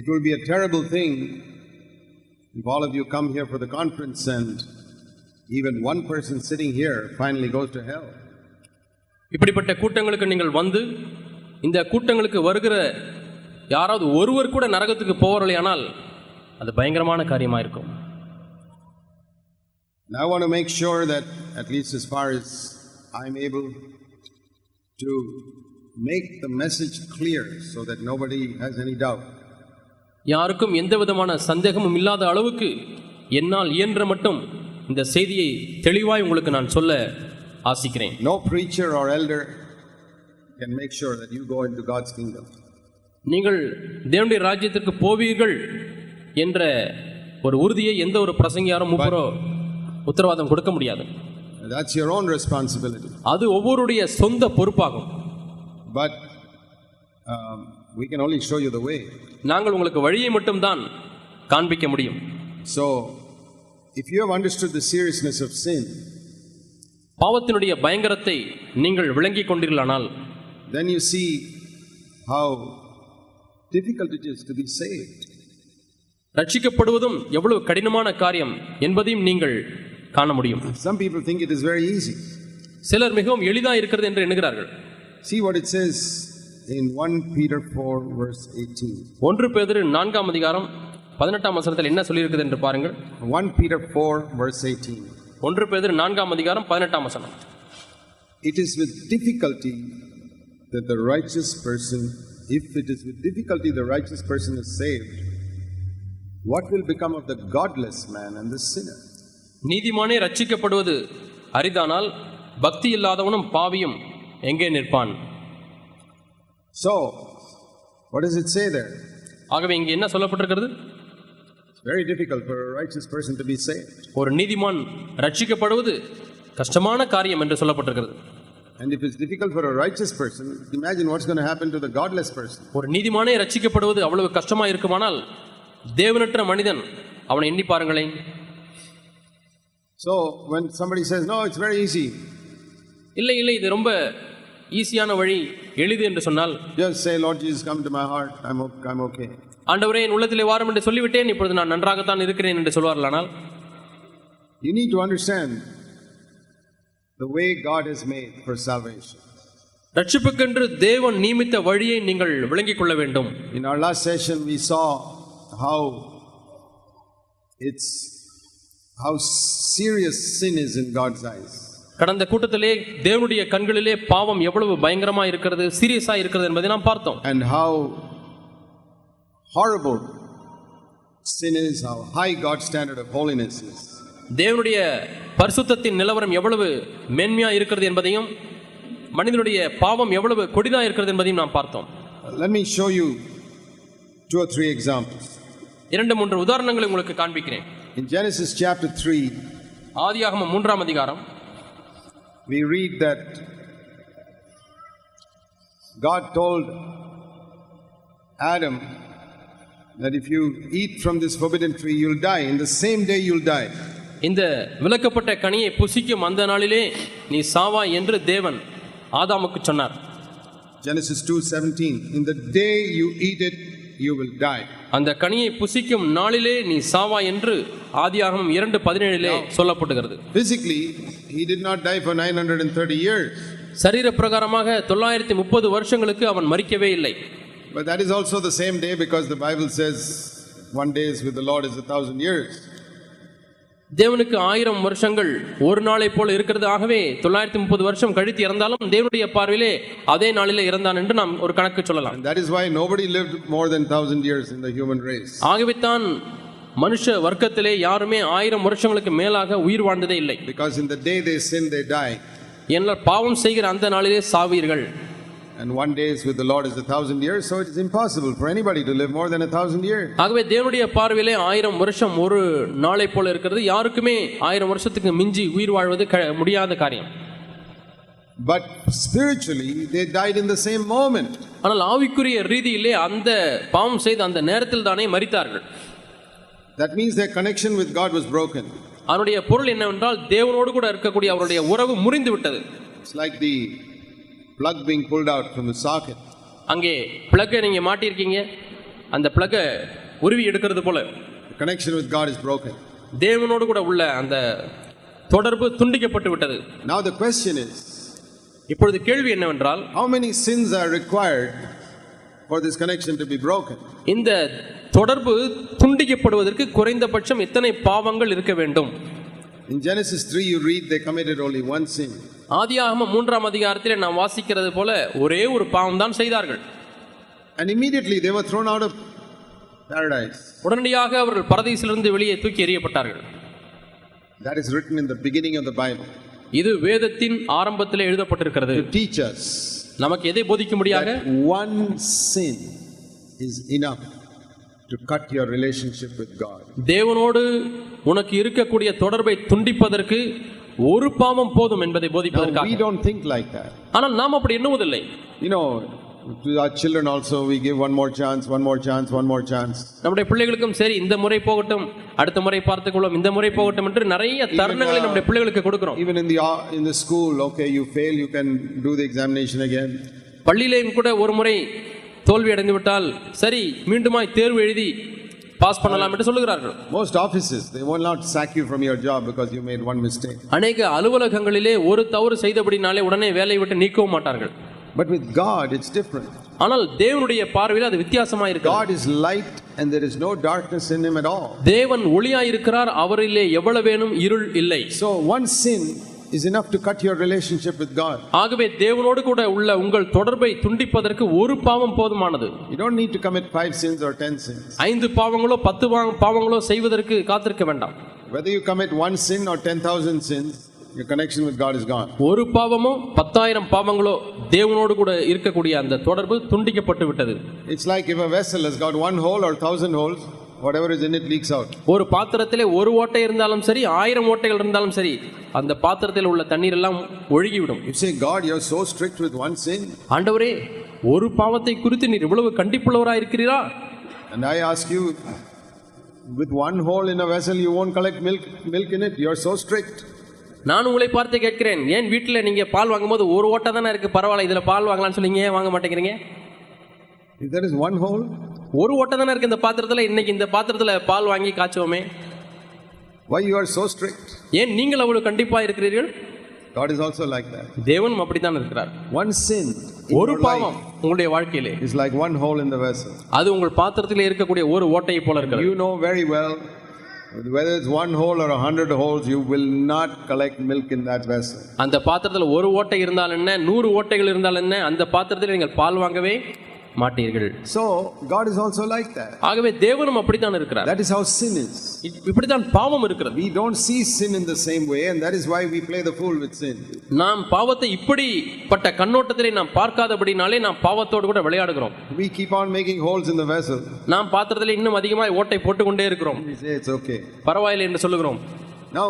It will be a terrible thing if all of you come here for the conference and even one person sitting here finally goes to hell. இப்படிப்பட்ட கூட்டங்களுக்கு நீங்கள் வந்து இந்த கூட்டங்களுக்கு வருகிற யாராவது ஒருவர் கூட நரகத்துக்கு போவர்களையானால் அது பயங்கரமான காரியமாக இருக்கும் And I want to make sure that, at least as far as I'm able, to make the message clear so that nobody has any doubt. யாருக்கும் எந்த விதமான சந்தேகமும் இல்லாத அளவுக்கு என்னால் இயன்ற மட்டும் இந்த செய்தியை தெளிவாய் உங்களுக்கு நான் சொல்ல ஆசிக்கிறேன் No preacher or elder can make sure that you go into God's kingdom. நீங்கள் தேவனுடைய ராஜ்யத்திற்கு போவீர்கள் என்ற ஒரு உறுதியை எந்த ஒரு பிரசங்கியாரும் மூப்பரோ உத்தரவாதம் கொடுக்க முடியாது That's your own responsibility. அது ஒவ்வொருடைய சொந்த பொறுப்பாகும் But um, we can only show you the way. நாங்கள் உங்களுக்கு வழியை மட்டும்தான் காண்பிக்க முடியும் So, if you have understood the seriousness of sin, பாவத்தினுடைய பயங்கரத்தை நீங்கள் விளங்கிக் கொண்டீர்களானால் then you see how difficult it is to be saved. ரட்சிக்கப்படுவதும் எவ்வளவு கடினமான காரியம் என்பதையும் நீங்கள் காண முடியும் Some people think it is very easy. சிலர் மிகவும் எளிதா இருக்கிறது என்று எண்ணுகிறார்கள் See what it says in 1 Peter 4, verse 18. ஒன்று பேதிரு நான்காம் அதிகாரம் பதினெட்டாம் வசனத்தில் என்ன சொல்லியிருக்குது என்று பாருங்கள் 1 Peter 4, verse 18. ஒன்று பேதிரு நான்காம் அதிகாரம் பதினெட்டாம் வசனம் It is with difficulty that the righteous person, if it is with difficulty the righteous person is saved, what will become of the godless man and the sinner? நீதிமானே ரட்சிக்கப்படுவது அரிதானால் பக்தி இல்லாதவனும் பாவியும் எங்கே நிற்பான் So, what does it say there? ஆகவே இங்கே என்ன சொல்லப்பட்டிருக்கிறது very difficult for a righteous person to be saved. ஒரு நீதிமான் ரட்சிக்கப்படுவது கஷ்டமான காரியம் என்று சொல்லப்பட்டிருக்கிறது And if it's difficult for a righteous person, imagine what's going to happen to the godless person. ஒரு நீதிமானே ரட்சிக்கப்படுவது அவ்வளவு கஷ்டமா இருக்குமானால் தேவனற்ற மனிதன் அவனை எண்ணி பாருங்களேன் So, when somebody says, No, it's very easy, இல்லை இல்லை இது ரொம்ப ஈஸியான வழி எளிது என்று சொன்னால் just say, Lord Jesus, come to my heart, I'm, o- I'm okay. ஆண்டவரே என் உள்ளத்திலே வாரும் என்று சொல்லிவிட்டேன் இப்பொழுது நான் நன்றாகத்தான் இருக்கிறேன் என்று சொல்வார்களானால் You need to understand the way God has made for salvation. ரட்சிப்புக்கென்று தேவன் நியமித்த வழியை நீங்கள் விளங்கிக் கொள்ள வேண்டும் In our last session, we saw how it's how serious sin is in God's eyes. கடந்த கூட்டத்திலே தேவனுடைய கண்களிலே பாவம் எவ்வளவு பயங்கரமா இருக்கிறது சீரியஸா இருக்கிறது என்பதை நாம் பார்த்தோம் and how horrible sin is, how high God's standard of holiness is. தேவனுடைய பரிசுத்தத்தின் நிலவரம் எவ்வளவு மேன்மையா இருக்கிறது என்பதையும் மனிதனுடைய பாவம் எவ்வளவு கொடிதா இருக்கிறது என்பதையும் நாம் பார்த்தோம் Let me show you two or three examples. இரண்டு மூன்று உதாரணங்களை உங்களுக்கு காண்பிக்கிறேன் In Genesis chapter 3, ஆதியாகமம் மூன்றாம் அதிகாரம் we read that God told Adam that if you eat from this forbidden tree, you'll die. In the same day, you'll die. இந்த விலக்கப்பட்ட கனியை புசிக்கும் அந்த நாளிலே நீ சாவாய் என்று தேவன் ஆதாமுக்கு சொன்னார் Genesis 2:17. In the day you eat it, you will die. அந்த கனியை புசிக்கும் நாளிலே நீ சாவாய் என்று ஆதியாகமம் இரண்டு பதினேழிலே சொல்லப்படுகிறது Physically, he did not die for 930 years. சரீர பிரகாரமாக தொள்ளாயிரத்தி முப்பது வருஷங்களுக்கு அவன் மறிக்கவே இல்லை But that is also the same day because the Bible says one day is with the Lord is a thousand years. தேவனுக்கு ஆயிரம் வருஷங்கள் ஒரு நாளை போல இருக்கிறது ஆகவே தொள்ளாயிரத்தி முப்பது வருஷம் கழித்து இறந்தாலும் தேவனுடைய பார்வையிலே அதே நாளிலே இறந்தான் என்று நாம் ஒரு கணக்கு சொல்லலாம் that is why nobody lived more than thousand years in the human race. ஆகவே தான் மனுஷ வர்க்கத்திலே யாருமே ஆயிரம் வருஷங்களுக்கு மேலாக உயிர் வாழ்ந்ததே இல்லை Because in the day they sin, they die. என்னால் பாவம் செய்கிற அந்த நாளிலே சாவீர்கள் And one day with the Lord is a thousand years, so it is impossible for anybody to live more than a thousand years. ஆகவே தேவனுடைய பார்வையிலே ஆயிரம் வருஷம் ஒரு நாளை போல இருக்கிறது யாருக்குமே ஆயிரம் வருஷத்துக்கு மிஞ்சி உயிர் வாழ்வது முடியாத காரியம் But spiritually, they died in the same moment. ஆனால் ஆவிக்குரிய ரீதியிலே அந்த பாவம் செய்த அந்த நேரத்தில் தானே மரித்தார்கள் That means their connection with God was broken. அதனுடைய பொருள் என்னவென்றால் தேவனோடு கூட இருக்கக்கூடிய அவருடைய உறவு முறிந்து விட்டது It's like the plug being pulled out from the socket. அங்கே பிளக்கை நீங்க மாட்டியிருக்கீங்க அந்த பிளக்கை உருவி எடுக்கிறது போல connection with God is broken. தேவனோடு கூட உள்ள அந்த தொடர்பு துண்டிக்கப்பட்டு விட்டது Now the question is இப்பொழுது கேள்வி என்னவென்றால் how many sins are required for this connection to be broken? இந்த தொடர்பு துண்டிக்கப்படுவதற்கு குறைந்தபட்சம் எத்தனை பாவங்கள் இருக்க வேண்டும் In Genesis 3, you read they committed only one sin. ஆதியாகம மூன்றாம் அதிகாரத்திலே நாம் வாசிக்கிறது போல ஒரே ஒரு பாவம் தான் செய்தார்கள். And immediately they were thrown out of paradise. உடனடியாக அவர்கள் பரதீசிலிருந்து வெளியே தூக்கி எறியப்பட்டார்கள். That is written in the beginning of the Bible. இது வேதத்தின் ஆரம்பத்திலே எழுதப்பட்டிருக்கிறது. Us நமக்கு எதை போதிக்கும்படியாக that one sin is enough to cut your relationship with God. தேவனோடு உனக்கு இருக்கக்கூடிய தொடர்பை துண்டிப்பதற்கு ஒரு பாவம் போதும் என்பதை போதிப்பதற்காக we don't think like that. ஆனால் நாம் அப்படி எண்ணுவதில்லை You know, to our children also, we give one more chance, one more chance, one more chance. நம்முடைய பிள்ளைகளுக்கும் சரி இந்த முறை போகட்டும் அடுத்த முறை பார்த்துக் கொள்வோம் இந்த முறை போகட்டும் என்று நிறைய தருணங்களை நம்முடைய பிள்ளைகளுக்கு கொடுக்கிறோம் Even in the in the school, okay, you fail, you can do the examination again. பள்ளியிலேயும் கூட ஒரு முறை தோல்வி அடைந்து விட்டால் சரி மீண்டுமாய் தேர்வு எழுதி பாஸ் பண்ணலாம் என்று சொல்லுகிறார்கள் Most offices, they will not sack you from your job because you made one mistake. அநேக அலுவலகங்களிலே ஒரு தவறு செய்தபடினாலே உடனே வேலையை விட்டு நீக்கவும் மாட்டார்கள் But with God, it's different. ஆனால் தேவனுடைய பார்வையில் அது வித்தியாசமா இருக்கு God is light and there is no darkness in him at all. தேவன் ஒளியாய் இருக்கிறார் அவரிலே எவ்வளவேனும் இருள் இல்லை So one sin is enough to cut your relationship with God. ஆகவே தேவனோடு கூட உள்ள உங்கள் தொடர்பை துண்டிப்பதற்கு ஒரு பாவம் போதுமானது You don't need to commit five sins or ten sins. ஐந்து பாவங்களோ பத்து பா- பாவங்களோ செய்வதற்கு காத்திருக்க வேண்டாம் Whether you commit one sin or ten thousand sins, your connection with God is gone. ஒரு பாவமோ பத்தாயிரம் பாவங்களோ தேவனோடு கூட இருக்கக்கூடிய அந்த தொடர்பு துண்டிக்கப்பட்டு விட்டது It's like if a vessel has got one hole or thousand holes, whatever is in it leaks out. ஒரு பாத்திரத்திலே ஒரு ஓட்டை இருந்தாலும் சரி ஆயிரம் ஓட்டைகள் இருந்தாலும் சரி அந்த பாத்திரத்தில் உள்ள தண்ணீர் எல்லாம் ஒழுகிவிடும் You say, God, you're so strict with one sin. ஆண்டவரே ஒரு பாவத்தை குறித்து நீர் இவ்வளவு கண்டிப்புள்ளவராக இருக்கிறீரா And I ask you, with one hole in a vessel, you won't collect milk, milk in it. You're so strict. நான் உங்களை பார்த்து கேட்கிறேன் ஏன் வீட்டில் நீங்க பால் வாங்கும்போது ஒரு ஓட்டை தானே இருக்கு பரவாயில்ல இதுல பால் வாங்கலாம்னு சொல்லி ஏன் வாங்க மாட்டேங்கிறீங்க If there is one hole, ஒரு ஓட்டை தானே இருக்கு இந்த பாத்திரத்துல இன்னைக்கு இந்த பாத்திரத்துல பால் வாங்கி காய்ச்சுவோமே why you are so strict? ஏன் நீங்கள் அவ்வளவு கண்டிப்பா இருக்கிறீர்கள் God is also like that. தேவனும் அப்படித்தான் இருக்கிறார் One sin in ஒரு பாவம் உங்களுடைய வாழ்க்கையிலே is like one hole in the vessel. அது உங்கள் பாத்திரத்திலே இருக்கக்கூடிய ஒரு ஓட்டையை போல இருக்கிறது You know very well whether it's one hole or a hundred holes, you will not collect milk in that vessel. அந்த பாத்திரத்துல ஒரு ஓட்டை இருந்தால் என்ன நூறு ஓட்டைகள் இருந்தால் என்ன அந்த பாத்திரத்தில் நீங்கள் பால் வாங்கவே மாட்டீர்கள் So, God is also like that. ஆகவே தேவனும் அப்படித்தான் இருக்கிறார் That is how sin is. இப்- இப்படித்தான் பாவம் இருக்கிறது We don't see sin in the same way, and that is why we play the fool with sin. நாம் பாவத்தை இப்படிப்பட்ட கண்ணோட்டத்திலே நாம் பார்க்காதபடினாலே நாம் பாவத்தோடு கூட விளையாடுகிறோம் We keep on making holes in the vessel. நாம் பாத்திரத்திலே இன்னும் அதிகமாக ஓட்டை போட்டுக்கொண்டே இருக்கிறோம் We say it's okay. பரவாயில்லை என்று சொல்லுகிறோம் Now,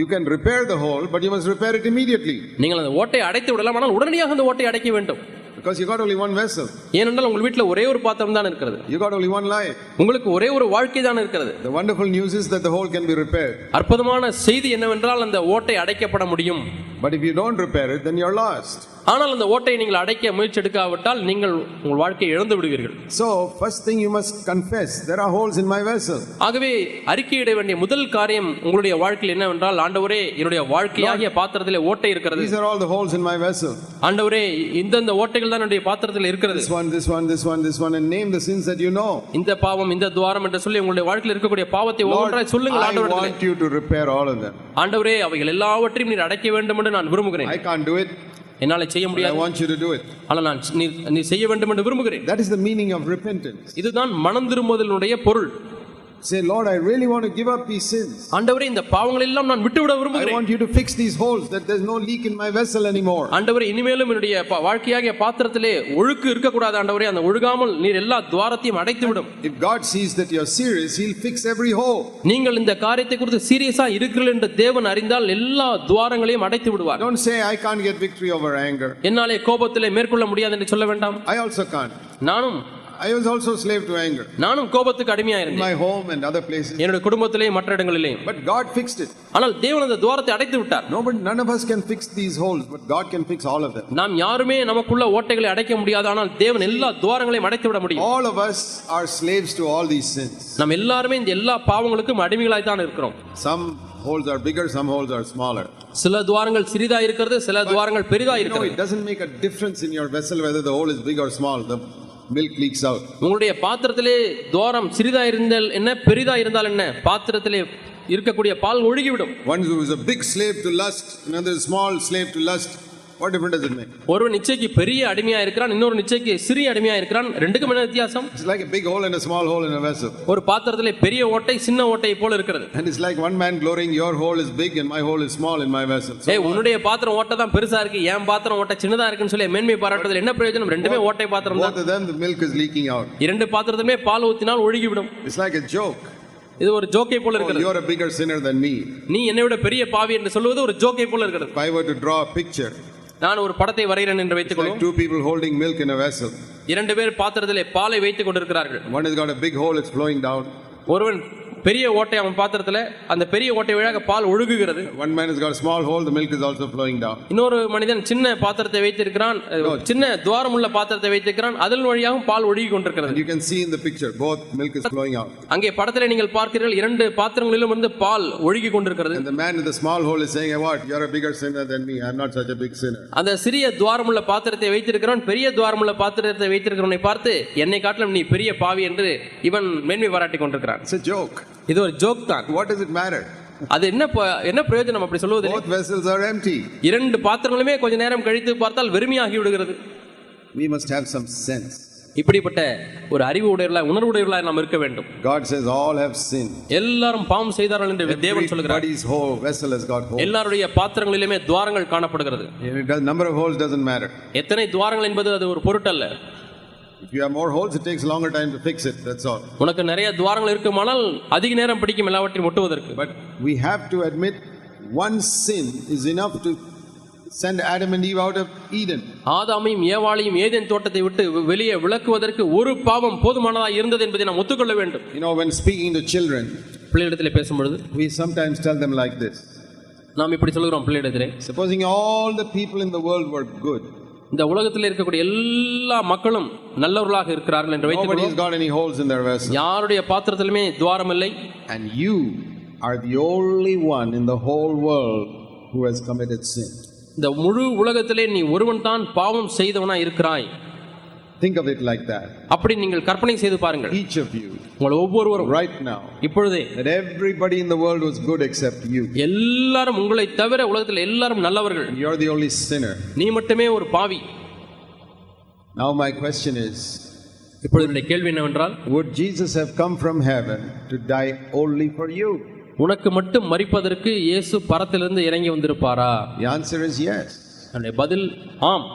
you can repair the hole, but you must repair it immediately நீங்கள் அந்த ஓட்டை அடைத்து விடலாம் ஆனால் உடனடியாக அந்த ஓட்டை அடைக்க வேண்டும் because you got only one vessel. ஏனென்றால் உங்கள் வீட்டில் ஒரே ஒரு பாத்திரம் தான் இருக்கிறது You got only one life. உங்களுக்கு ஒரே ஒரு வாழ்க்கை தான் இருக்கிறது The wonderful news is that the hole can be repaired. அற்புதமான செய்தி என்னவென்றால் அந்த ஓட்டை அடைக்கப்பட முடியும் But if you don't repair it, then you're lost. ஆனால் அந்த ஓட்டையை நீங்கள் அடைக்க முயற்சி எடுக்காவிட்டால் நீங்கள் உங்கள் வாழ்க்கையை இழந்து விடுவீர்கள் So, first thing you must confess there are holes in my vessel. ஆகவே அறிக்கையிட வேண்டிய முதல் காரியம் உங்களுடைய வாழ்க்கையில் என்னவென்றால் ஆண்டவரே என்னுடைய வாழ்க்கையாகிய பாத்திரத்திலே ஓட்டை இருக்கிறது These are all the holes in my vessel. ஆண்டவரே இந்தந்த ஓட்டைகள் தான் என்னுடைய பாத்திரத்தில் இருக்கிறது This one, this one, this one, this one, and name the sins that you know. இந்த பாவம் இந்த துவாரம் என்று சொல்லி உங்களுடைய வாழ்க்கையில் இருக்கக்கூடிய பாவத்தை ஒவ்வொன்றாய் சொல்லுங்கள் I ஆண்டவரே want you to repair all of them. ஆண்டவரே அவைகள் எல்லாவற்றையும் நீர் அடைக்க வேண்டும் என்று நான் விரும்புகிறேன் I can't do it, என்னால செய்ய but I முடியாது want you to do it. ஆனால் நான் நீ செய்ய வேண்டும் என்று விரும்புகிறேன் That is the meaning of repentance. இதுதான் மனம் திரும்புதலினுடைய பொருள் Say, Lord, I really want to give up these sins. ஆண்டவரே இந்த பாவங்கள் எல்லாம் நான் விட்டுவிட I விரும்புகிறேன் want you to fix these holes that there's no leak in my vessel anymore. ஆண்டவரே இனிமேலும் என்னுடைய பா- வாழ்க்கையாகிய பாத்திரத்திலே ஒழுக்கு இருக்கக்கூடாது ஆண்டவரே அந்த ஒழுகாமல் நீர் எல்லா துவாரத்தையும் அடைத்து விடும் If God sees that you're serious, He'll fix every hole. நீங்கள் இந்த காரியத்தை குறித்து சீரியஸா இருக்கிறீர்கள் என்று தேவன் அறிந்தால் எல்லா துவாரங்களையும் அடைத்து விடுவார் Don't say, I can't get victory over anger. என்னாலே கோபத்திலே மேற்கொள்ள முடியாது என்று சொல்ல வேண்டாம் I also can't. நானும் I was also slave to anger நானும் கோபத்துக்கு அடிமையா in இருந்தேன் my home and other places. என்னுடைய குடும்பத்திலேயும் மற்ற இடங்களிலேயும் But God fixed it. ஆனால் தேவன் அந்த துவாரத்தை அடைத்து விட்டார் Nobody, none of us can fix these holes, but God can fix all of them. நாம் யாருமே நமக்குள்ள ஓட்டைகளை அடைக்க முடியாது ஆனால் தேவன் எல்லா துவாரங்களையும் அடைத்து விட முடியும் All of us are slaves to all these sins. நாம் எல்லாருமே இந்த எல்லா பாவங்களுக்கும் அடிமைகளாய் தான் இருக்கிறோம் Some holes are bigger, some holes are smaller. சில துவாரங்கள் சிறிதா இருக்கிறது சில துவாரங்கள் பெரிதா You know, இருக்கிறது it doesn't make a difference in your vessel whether the hole is big or small. The milk leaks out. உங்களுடைய பாத்திரத்திலே துவாரம் சிறிதா இருந்தால் என்ன பெரிதா இருந்தால் என்ன பாத்திரத்திலே இருக்கக்கூடிய பால் ஒழுகிவிடும் One who is a big slave to lust, another is small slave to lust. Difference does it make? ஒருவன் நிச்சயக்கு பெரிய அடிமையா இருக்கிறான் இன்னொரு நிச்சயக்கு சிறிய அடிமையா இருக்கிறான் ரெண்டுக்கும் என்ன வித்தியாசம் It's like a big hole and a small hole in a vessel. ஒரு பாத்திரத்திலே பெரிய ஓட்டை சின்ன ஓட்டை போல இருக்கிறது it's like one man glorying, your hole is big and my hole is small in my vessel. So ஏய் உன்னுடைய பாத்திரம் ஓட்டை தான் பெருசா இருக்கு என் பாத்திரம் ஓட்டை சின்னதா இருக்குன்னு சொல்லி மேன்மை பாராட்டுறதுல என்ன பிரயோஜனம் ரெண்டுமே ஓட்டை பாத்திரம் தான் them, the milk is leaking out. இரண்டு பாத்திரத்திலுமே பால் ஊத்தினால் ஒழுகிவிடும் It's like a joke. இது ஒரு ஜோக்கை போல Oh, இருக்கிறது you're a bigger sinner than me. நீ என்னை விட பெரிய பாவி என்று சொல்வது ஒரு ஜோக்கை போல இருக்கிறது If I were to draw a picture, நான் ஒரு படத்தை வரைகிறேன் என்று வைத்துக் கொள்வோம் two people holding milk in a vessel. இரண்டு பேர் பாத்திரத்திலே பாலை வைத்துக் கொண்டிருக்கிறார்கள் One has got a big hole, it's flowing down. ஒருவன் பெரிய ஓட்டை அவன் பாத்திரத்துல அந்த பெரிய ஓட்டை வழியாக பால் ஒழுகுகிறது man has got a small hole, the milk is also flowing down. இன்னொரு மனிதன் சின்ன பாத்திரத்தை வைத்திருக்கிறான் சின்ன துவாரம் உள்ள பாத்திரத்தை வைத்திருக்கிறான் அதன் வழியாகவும் பால் ஒழுகி கொண்டிருக்கிறது you can see in the picture, both milk is flowing out. அங்கே படத்திலே நீங்கள் பார்க்கிறீர்கள் இரண்டு பாத்திரங்களிலும் இருந்து பால் ஒழுகி கொண்டிருக்கிறது And the man in the small hole is saying, "Hey, what? You're a bigger sinner than me. I'm not such a big sinner. அந்த சிறிய துவாரமுள்ள பாத்திரத்தை வைத்திருக்கிறவன் பெரிய துவாரமுள்ள பாத்திரத்தை வைத்திருக்கிறவனை பார்த்து என்னை காட்டிலும் நீ பெரிய பாவி என்று இவன் மேன்மை பாராட்டி கொண்டிருக்கிறான் It's a joke. இது ஒரு ஜோக் தான் What does it matter? அது என்ன என்ன பிரயோஜனம் அப்படி சொல்லுவது Both vessels are empty. இரண்டு பாத்திரங்களுமே கொஞ்ச நேரம் கழித்து பார்த்தால் வெறுமையாகி விடுகிறது We must have some sense. இப்படிப்பட்ட ஒரு அறிவு உடையவர்களாய் உணர்வு உடையவர்களாய் நாம் இருக்க வேண்டும் God says all have sinned. எல்லாரும் பாவம் செய்தார்கள் என்று தேவன் சொல்கிறார் Everybody's whole vessel has got holes. எல்லாருடைய பாத்திரங்களிலுமே துவாரங்கள் காணப்படுகிறது number of holes doesn't matter. எத்தனை துவாரங்கள் என்பது அது ஒரு பொருட்டல்ல If you have more holes, it takes longer time to fix it. That's all. உனக்கு நிறைய துவாரங்கள் இருக்குமானால் அதிக நேரம் பிடிக்கும் எல்லாவற்றையும் ஒட்டுவதற்கு But we have to admit one sin is enough to send Adam and Eve out of Eden. ஆதாமையும் ஏவாளையும் ஏதேன் தோட்டத்தை விட்டு வெ- வெளியே விளக்குவதற்கு ஒரு பாவம் போதுமானதாக இருந்தது என்பதை நாம் ஒத்துக்கொள்ள வேண்டும் You know, when speaking to children, பிள்ளையிடத்தில் பேசும்பொழுது we sometimes tell them like this நாம் இப்படி சொல்கிறோம் பிள்ளையிடத்திலே Supposing all the people in the world were good, இந்த உலகத்தில் இருக்கக்கூடிய எல்லா மக்களும் நல்லவர்களாக இருக்கிறார்கள் என்று vessel, யாருடைய பாத்திரத்திலுமே துவாரம் இல்லை and you are the only one in the whole world who has committed sin. இந்த முழு உலகத்திலே நீ ஒருவன் தான் பாவம் செய்தவனா இருக்கிறாய். Think of it like that. அப்படி நீங்கள் கற்பனை செய்து பாருங்கள் Each of you, உங்கள் ஒவ்வொருவரும் right now, இப்பொழுதே that everybody in the world was good except you. எல்லாரும் உங்களை தவிர உலகத்தில் எல்லாரும் நல்லவர்கள் And you're the only sinner. நீ மட்டுமே ஒரு பாவி Now, my question is இப்பொழுது என்னுடைய கேள்வி என்னவென்றால் Would Jesus have come from heaven to die only for you? உனக்கு மட்டும் மறிப்பதற்கு இயேசு பரத்திலிருந்து இறங்கி வந்திருப்பாரா The answer is yes. என்னுடைய பதில் ஆம்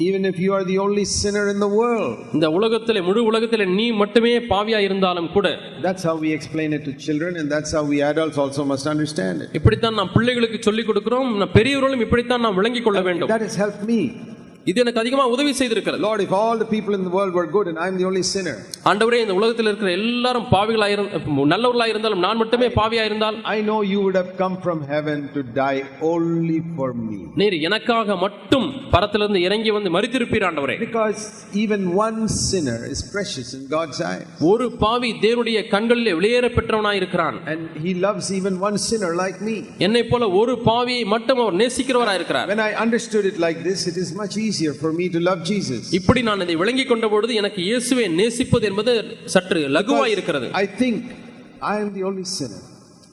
Even if you are the only sinner in the world. இந்த உலகத்திலே முழு உலகத்திலே நீ மட்டுமே பாவியா இருந்தாலும் கூட That's how we explain it to children, and that's how we adults also must understand it. இப்படித்தான் நாம் பிள்ளைகளுக்கு சொல்லிக் கொடுக்கிறோம் பெரியவர்களும் இப்படித்தான் நாம் விளங்கிக் கொள்ள வேண்டும் That has helped me. இது எனக்கு அதிகமா உதவி செய்திருக்கிறது Lord, if all the people in the world were good and I'm the only sinner, ஆண்டவரே இந்த உலகத்தில் இருக்கிற எல்லாரும் பாவிகளா இருந்த நல்லவர்களா இருந்தாலும் நான் மட்டுமே பாவியா இருந்தால் I know you would have come from heaven to die only for me. நீர் எனக்காக மட்டும் பரத்திலிருந்து இறங்கி வந்து மறித்திருப்பீர் ஆண்டவரே Because even one sinner is precious in God's eyes. ஒரு பாவி தேவனுடைய கண்களிலே வெளியேற பெற்றவனாய் இருக்கிறான் And He loves even one sinner like me. என்னை போல ஒரு பாவியை மட்டும் அவர் நேசிக்கிறவராய் இருக்கிறார் When I understood it like this, it is much easier for me to love Jesus. இப்படி நான் இதை விளங்கிக் கொண்ட பொழுது எனக்கு இயேசுவை நேசிப்பது என்பது சற்று லகுவாய் இருக்கிறது I think I am the only sinner.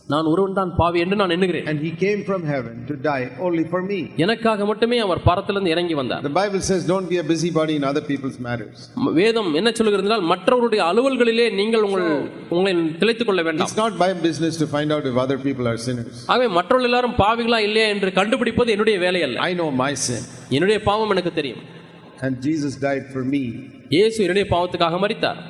நான் ஒருவன் தான் பாவி என்று நான் எண்ணுகிறேன் And He came from heaven to die only for me. எனக்காக மட்டுமே அவர் பரத்திலிருந்து இறங்கி வந்தார் The Bible says, don't be a busybody in other people's matters. வேதம் என்ன சொல்கிறது என்றால் மற்றவருடைய அலுவல்களிலே நீங்கள் உங்கள் உங்களை திளைத்துக் கொள்ள வேண்டாம் It's not my business to find out if other people are sinners. ஆகவே மற்றவர்கள் எல்லாரும் பாவிகளா இல்லையா என்று கண்டுபிடிப்பது என்னுடைய வேலை அல்ல I know my sin. என்னுடைய பாவம் எனக்கு தெரியும் And Jesus died for me. இயேசு என்னுடைய பாவத்துக்காக மரித்தார்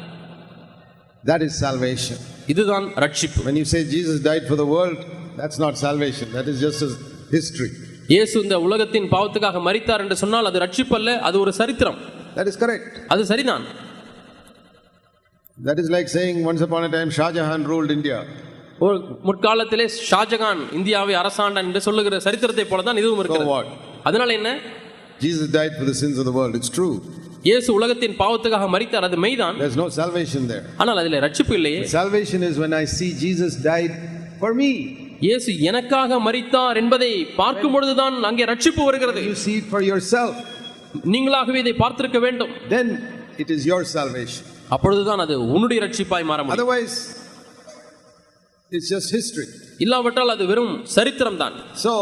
That is salvation. இதுதான் ரட்சிப்பு When you say Jesus died for the world, that's not salvation. That is just a history. இயேசு இந்த உலகத்தின் பாவத்துக்காக மரித்தார் என்று சொன்னால் அது ரட்சிப்பு அல்ல அது ஒரு சரித்திரம் That is correct. அது சரிதான் That is like saying once upon a time Shah Jahan ruled India. ஒரு முற்காலத்திலே ஷாஜகான் இந்தியாவை அரசாண்டான் என்று சொல்லுகிற சரித்திரத்தை போல தான் இதுவும் So இருக்கிறது what? அதனால என்ன Jesus died for the sins of the world. It's true. இயேசு உலகத்தின் பாவத்துக்காக மரித்தார் அது மெய்தான் There's no salvation there. ஆனால் அதில் ரட்சிப்பு இல்லையே Salvation is when I see Jesus died for me. இயேசு எனக்காக மரித்தார் என்பதை பார்க்கும் பொழுதுதான் அங்கே ரட்சிப்பு வருகிறது You see it for yourself. நீங்களாகவே இதை பார்த்திருக்க வேண்டும் Then it is your salvation. அப்பொழுதுதான் அது உன்னுடைய ரட்சிப்பாய் மாற முடியும் Otherwise, it's just history. இல்லாவிட்டால் அது வெறும் சரித்திரம் தான் So,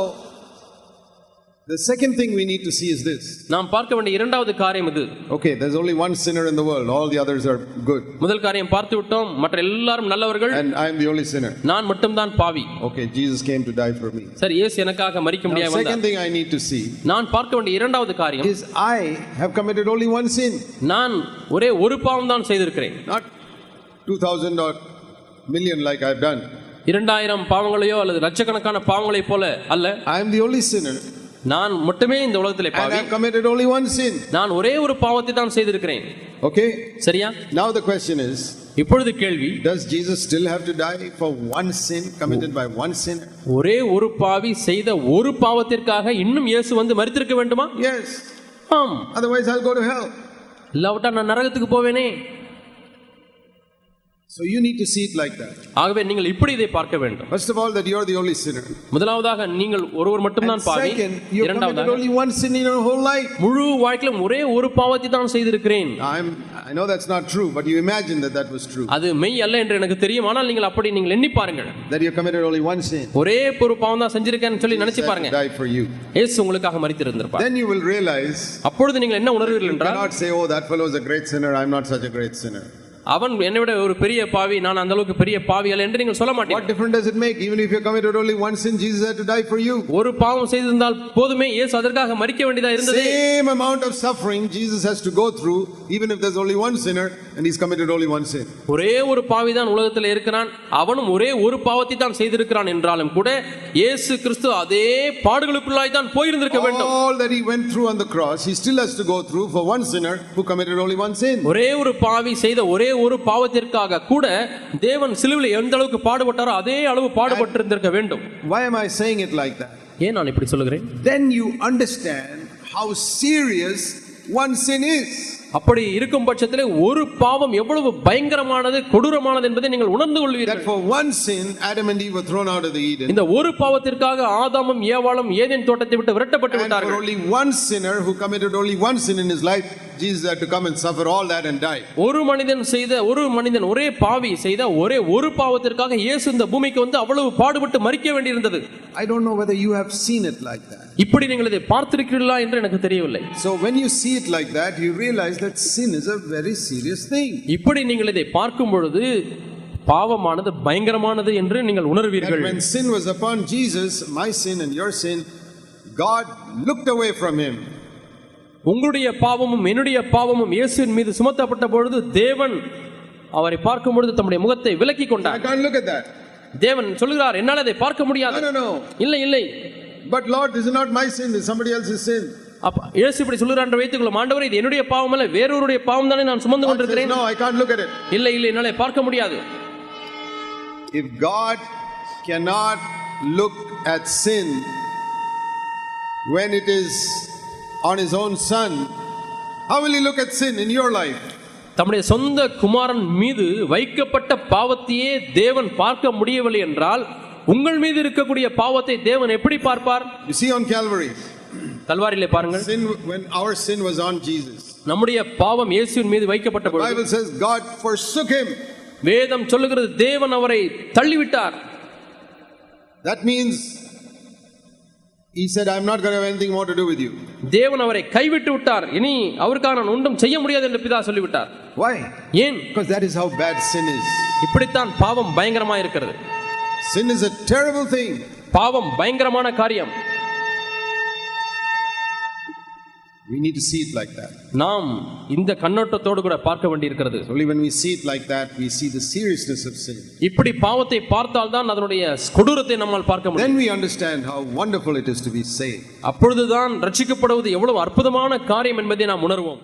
the second thing we need to see is this. நாம் பார்க்க வேண்டிய இரண்டாவது காரியம் இது Okay, there's only one sinner in the world, all the others are good. முதல் காரியம் பார்த்து விட்டோம் மற்ற எல்லாரும் நல்லவர்கள் And I'm the only sinner. நான் மட்டும்தான் பாவி Okay, Jesus came to die for me. சரி இயேசு எனக்காக மரிக்க Now, முடியாது second வந்தார் thing I need to see நான் பார்க்க வேண்டிய இரண்டாவது காரியம் is I have committed only one sin, நான் ஒரே ஒரு பாவம் தான் செய்திருக்கிறேன் not 2000 or million like I've done. இரண்டாயிரம் பாவங்களையோ அல்லது லட்சக்கணக்கான பாவங்களைப் போல அல்ல I am the only sinner நான் மட்டுமே இந்த உலகத்திலே and பாவி committed only one sin. நான் ஒரே ஒரு பாவத்தை தான் செய்திருக்கிறேன் Okay? சரியா Now the question is இப்பொழுது கேள்வி Does Jesus still have to die for one sin committed by one sinner? ஒரே ஒரு பாவி செய்த ஒரு பாவத்திற்காக இன்னும் இயேசு வந்து மரித்திருக்க வேண்டுமா Yes. ஆம் Otherwise, I'll go to hell. இல்லாவிட்டா நான் நரகத்துக்கு போவேனே So you need to see it like that. ஆகவே நீங்கள் இப்படி இதை பார்க்க வேண்டும் First of all, that you're the only sinner. முதலாவதாக நீங்கள் ஒருவர் And மட்டும்தான் பாவி second, you've committed இரண்டாவதாக only one sin in your whole life. முழு வாழ்க்கையிலும் ஒரே ஒரு பாவத்தை தான் செய்திருக்கிறேன் I'm, I know that's not true, but you imagine that that was true. அது மெய் அல்ல என்று எனக்கு தெரியும் ஆனால் நீங்கள் அப்படி நீங்கள் எண்ணி பாருங்கள் That you committed only one sin. ஒரே ஒரு பாவம் தான் செஞ்சிருக்கேன்னு சொல்லி நினைச்சு That பாருங்க died for you. இயேசு உங்களுக்காக மரித்திருந்திருப்பார் Then you will realize அப்பொழுது நீங்கள் என்ன உணர்வீர்கள் you என்றால் cannot say, oh, that fellow is a great sinner. I'm not such a great sinner. அவன் என்னை விட ஒரு பெரிய பாவி நான் அந்த அளவுக்கு பெரிய பாவி அல்ல என்று நீங்கள் சொல்ல மாட்டீங்க What difference does it make? Even if you committed only one sin, Jesus had to die for you. ஒரு பாவம் செய்திருந்தால் போதுமே இயேசு அதற்காக மரிக்க வேண்டியதா இருந்தது Same amount of suffering Jesus has to go through, even if there's only one sinner and he's committed only one sin. ஒரே ஒரு பாவி தான் உலகத்தில் இருக்கிறான் அவனும் ஒரே ஒரு பாவத்தை தான் செய்திருக்கிறான் என்றாலும் கூட இயேசு கிறிஸ்து அதே பாடுகளுக்குள்ளாய் தான் போயிருந்திருக்க வேண்டும் All that he went through on the cross, he still has to go through for one sinner who committed only one sin. ஒரே ஒரு பாவி செய்த ஒரே ஒரு பாவத்திற்காக கூட தேவன் சிலுவையில் எந்த அளவுக்கு பாடுபட்டாரோ அதே அளவு பாடுபட்டிருந்திருக்க வேண்டும் Why am I saying it like that? ஏன் நான் இப்படி சொல்லுகிறேன் Then you understand how serious one sin is. அப்படி இருக்கும் பட்சத்திலே ஒரு பாவம் எவ்வளவு பயங்கரமானது கொடூரமானது என்பதை நீங்கள் உணர்ந்து கொள்வீர்கள் for one sin, Adam and Eve were thrown out of the Eden. இந்த ஒரு பாவத்திற்காக ஆதாமும் ஏவாளும் ஏதேன் தோட்டத்தை விட்டு விரட்டப்பட்டு விட்டார்கள் only one sinner who committed only one sin in his life, Jesus had to come and suffer all that and die. ஒரு மனிதன் செய்த ஒரு மனிதன் ஒரே பாவி செய்த ஒரே ஒரு பாவத்திற்காக இயேசு இந்த பூமிக்கு வந்து அவ்வளவு பாடுபட்டு மறிக்க வேண்டியிருந்தது I don't know whether you have seen it like that. இப்படி நீங்கள் இதை பார்த்திருக்கிறீர்களா என்று எனக்கு தெரியவில்லை So when you see it like that, you realize that sin is a very serious thing. இப்படி நீங்கள் இதை பார்க்கும் பொழுது பாவமானது பயங்கரமானது என்று நீங்கள் உணர்வீர்கள் when sin was upon Jesus, my sin and your sin, God looked away from him. உங்களுடைய பாவமும் என்னுடைய பாவமும் இயேசுவின் மீது சுமத்தப்பட்ட பொழுது தேவன் அவரை பார்க்கும் பொழுது தம்முடைய முகத்தை விலக்கி கொண்டார். தேவன் சொல்கிறார் என்னால் அதை பார்க்க முடியாது. இல்லை இல்லை Lord, this is not my sin, this is somebody else's sin. அப்ப இயேசு இப்படி சொல்லுகிறார் என்று வைத்துக் கொள்ளும் ஆண்டவர் இது என்னுடைய பாவம் அல்ல வேறொருடைய பாவம் தானே நான் சுமந்து கொண்டிருக்கிறேன் no, I can't look at it. இல்லை இல்லை என்னாலே பார்க்க முடியாது If God cannot look at sin when it is on his own son, how will he look at sin in your life? தம்முடைய சொந்த குமாரன் மீது வைக்கப்பட்ட பாவத்தையே தேவன் பார்க்க முடியவில்லை என்றால் உங்கள் மீது இருக்கக்கூடிய பாவத்தை தேவன் எப்படி பார்ப்பார் You see on Calvary, கல்வாரியிலே பாருங்கள் sin when our sin was on Jesus. நம்முடைய பாவம் இயேசுவின் மீது வைக்கப்பட்ட The பொழுது Bible says God forsook him. வேதம் சொல்லுகிறது தேவன் அவரை தள்ளிவிட்டார் That means he said, I'm not going to have anything more to do with you. தேவன் அவரை கைவிட்டு விட்டார் இனி அவருக்காக நான் ஒன்றும் செய்ய முடியாது என்று பிதா சொல்லிவிட்டார் Why? ஏன் Because that is how bad sin is. இப்படித்தான் பாவம் பயங்கரமா இருக்கிறது Sin is a terrible thing. பாவம் பயங்கரமான காரியம் We need to see it like that. நாம் இந்த கண்ணோட்டத்தோடு கூட பார்க்க வேண்டியிருக்கிறது Only when we see it like that, we see the seriousness of sin. இப்படி பாவத்தை பார்த்தால்தான் அதனுடைய கொடூரத்தை நம்மால் பார்க்க முடியும் Then we understand how wonderful it is to be saved. அப்பொழுதுதான் ரட்சிக்கப்படுவது எவ்வளவு அற்புதமான காரியம் என்பதை நாம் உணர்வோம்